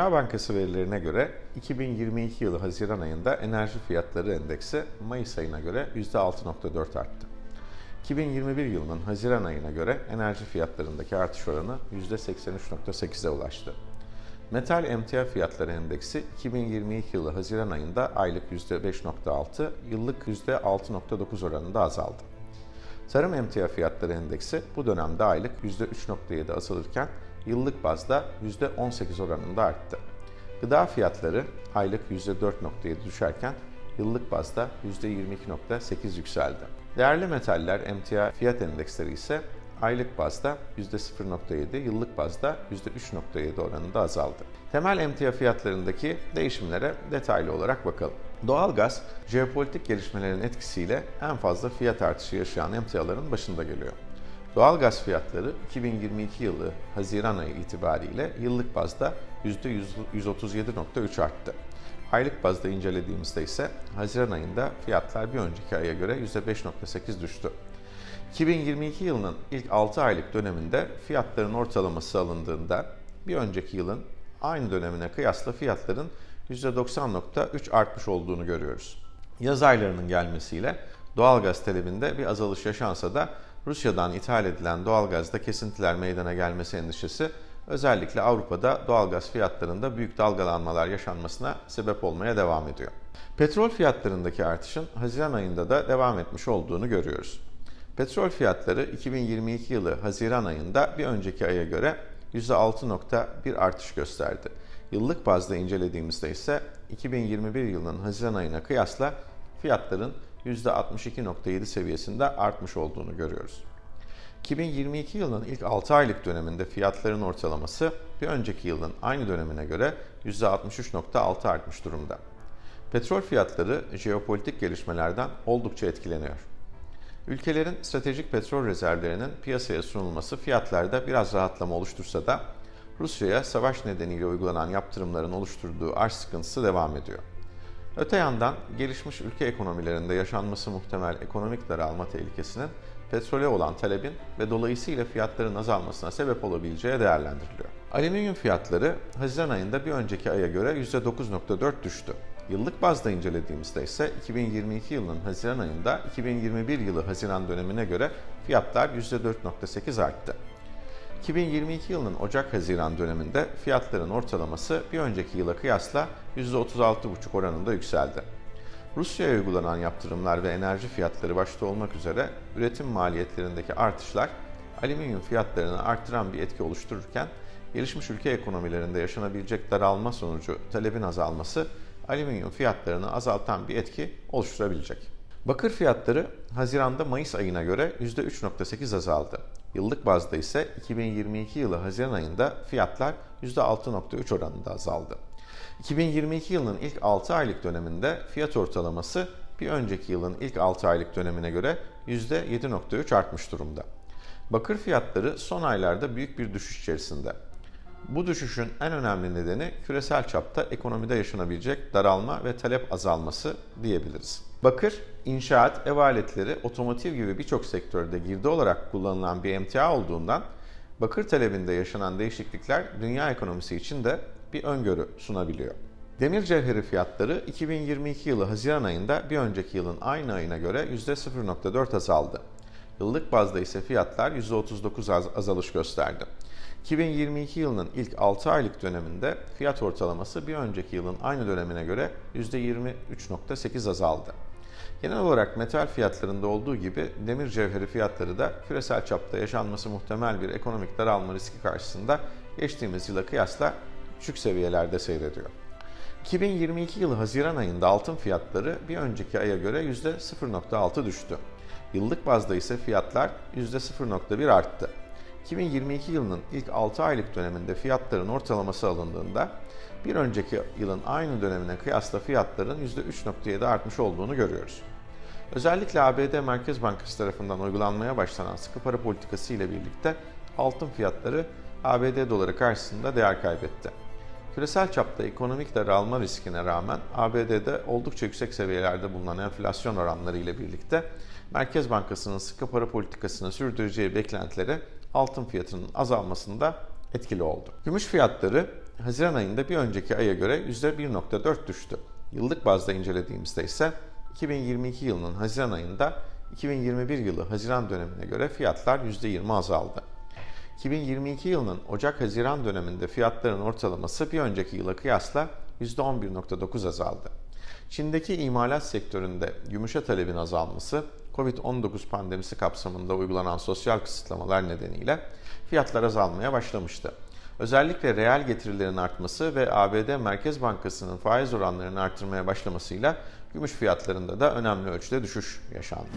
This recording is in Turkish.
Dünya Bankası verilerine göre 2022 yılı Haziran ayında enerji fiyatları endeksi Mayıs ayına göre %6.4 arttı. 2021 yılının Haziran ayına göre enerji fiyatlarındaki artış oranı %83.8'e ulaştı. Metal emtia fiyatları endeksi 2022 yılı Haziran ayında aylık %5.6, yıllık %6.9 oranında azaldı. Tarım emtia fiyatları endeksi bu dönemde aylık %3.7 azalırken yıllık bazda %18 oranında arttı. Gıda fiyatları aylık %4.7 düşerken yıllık bazda %22.8 yükseldi. Değerli metaller emtia fiyat endeksleri ise aylık bazda %0.7, yıllık bazda %3.7 oranında azaldı. Temel emtia fiyatlarındaki değişimlere detaylı olarak bakalım. Doğalgaz, jeopolitik gelişmelerin etkisiyle en fazla fiyat artışı yaşayan emtiaların başında geliyor. Doğalgaz fiyatları 2022 yılı Haziran ayı itibariyle yıllık bazda %137.3 arttı. Aylık bazda incelediğimizde ise Haziran ayında fiyatlar bir önceki aya göre %5.8 düştü. 2022 yılının ilk 6 aylık döneminde fiyatların ortalaması alındığında bir önceki yılın aynı dönemine kıyasla fiyatların %90.3 artmış olduğunu görüyoruz. Yaz aylarının gelmesiyle doğalgaz talebinde bir azalış yaşansa da Rusya'dan ithal edilen doğalgazda kesintiler meydana gelmesi endişesi özellikle Avrupa'da doğalgaz fiyatlarında büyük dalgalanmalar yaşanmasına sebep olmaya devam ediyor. Petrol fiyatlarındaki artışın Haziran ayında da devam etmiş olduğunu görüyoruz. Petrol fiyatları 2022 yılı Haziran ayında bir önceki aya göre %6.1 artış gösterdi. Yıllık bazda incelediğimizde ise 2021 yılının Haziran ayına kıyasla fiyatların %62.7 seviyesinde artmış olduğunu görüyoruz. 2022 yılının ilk 6 aylık döneminde fiyatların ortalaması bir önceki yılın aynı dönemine göre %63.6 artmış durumda. Petrol fiyatları jeopolitik gelişmelerden oldukça etkileniyor. Ülkelerin stratejik petrol rezervlerinin piyasaya sunulması fiyatlarda biraz rahatlama oluştursa da Rusya'ya savaş nedeniyle uygulanan yaptırımların oluşturduğu arz sıkıntısı devam ediyor. Öte yandan gelişmiş ülke ekonomilerinde yaşanması muhtemel ekonomik daralma tehlikesinin petrole olan talebin ve dolayısıyla fiyatların azalmasına sebep olabileceği değerlendiriliyor. Alüminyum fiyatları Haziran ayında bir önceki aya göre %9.4 düştü. Yıllık bazda incelediğimizde ise 2022 yılının Haziran ayında 2021 yılı Haziran dönemine göre fiyatlar %4.8 arttı. 2022 yılının Ocak-Haziran döneminde fiyatların ortalaması bir önceki yıla kıyasla %36,5 oranında yükseldi. Rusya'ya uygulanan yaptırımlar ve enerji fiyatları başta olmak üzere üretim maliyetlerindeki artışlar alüminyum fiyatlarını artıran bir etki oluştururken gelişmiş ülke ekonomilerinde yaşanabilecek daralma sonucu talebin azalması alüminyum fiyatlarını azaltan bir etki oluşturabilecek. Bakır fiyatları Haziran'da Mayıs ayına göre %3.8 azaldı. Yıllık bazda ise 2022 yılı Haziran ayında fiyatlar %6.3 oranında azaldı. 2022 yılının ilk 6 aylık döneminde fiyat ortalaması bir önceki yılın ilk 6 aylık dönemine göre %7.3 artmış durumda. Bakır fiyatları son aylarda büyük bir düşüş içerisinde. Bu düşüşün en önemli nedeni küresel çapta ekonomide yaşanabilecek daralma ve talep azalması diyebiliriz. Bakır, inşaat, ev aletleri, otomotiv gibi birçok sektörde girdi olarak kullanılan bir emtia olduğundan bakır talebinde yaşanan değişiklikler dünya ekonomisi için de bir öngörü sunabiliyor. Demir cevheri fiyatları 2022 yılı Haziran ayında bir önceki yılın aynı ayına göre %0.4 azaldı. Yıllık bazda ise fiyatlar %39 az azalış gösterdi. 2022 yılının ilk 6 aylık döneminde fiyat ortalaması bir önceki yılın aynı dönemine göre %23.8 azaldı. Genel olarak metal fiyatlarında olduğu gibi demir cevheri fiyatları da küresel çapta yaşanması muhtemel bir ekonomik daralma riski karşısında geçtiğimiz yıla kıyasla düşük seviyelerde seyrediyor. 2022 yılı Haziran ayında altın fiyatları bir önceki aya göre %0.6 düştü. Yıllık bazda ise fiyatlar %0.1 arttı. 2022 yılının ilk 6 aylık döneminde fiyatların ortalaması alındığında bir önceki yılın aynı dönemine kıyasla fiyatların %3.7 artmış olduğunu görüyoruz. Özellikle ABD Merkez Bankası tarafından uygulanmaya başlanan sıkı para politikası ile birlikte altın fiyatları ABD doları karşısında değer kaybetti. Küresel çapta ekonomik daralma riskine rağmen ABD'de oldukça yüksek seviyelerde bulunan enflasyon oranları ile birlikte Merkez Bankası'nın sıkı para politikasını sürdüreceği beklentileri altın fiyatının azalmasında etkili oldu. Gümüş fiyatları Haziran ayında bir önceki aya göre %1.4 düştü. Yıllık bazda incelediğimizde ise 2022 yılının Haziran ayında 2021 yılı Haziran dönemine göre fiyatlar %20 azaldı. 2022 yılının Ocak-Haziran döneminde fiyatların ortalaması bir önceki yıla kıyasla %11.9 azaldı. Çin'deki imalat sektöründe gümüşe talebin azalması, Covid-19 pandemisi kapsamında uygulanan sosyal kısıtlamalar nedeniyle fiyatlar azalmaya başlamıştı. Özellikle reel getirilerin artması ve ABD Merkez Bankası'nın faiz oranlarını artırmaya başlamasıyla gümüş fiyatlarında da önemli ölçüde düşüş yaşandı.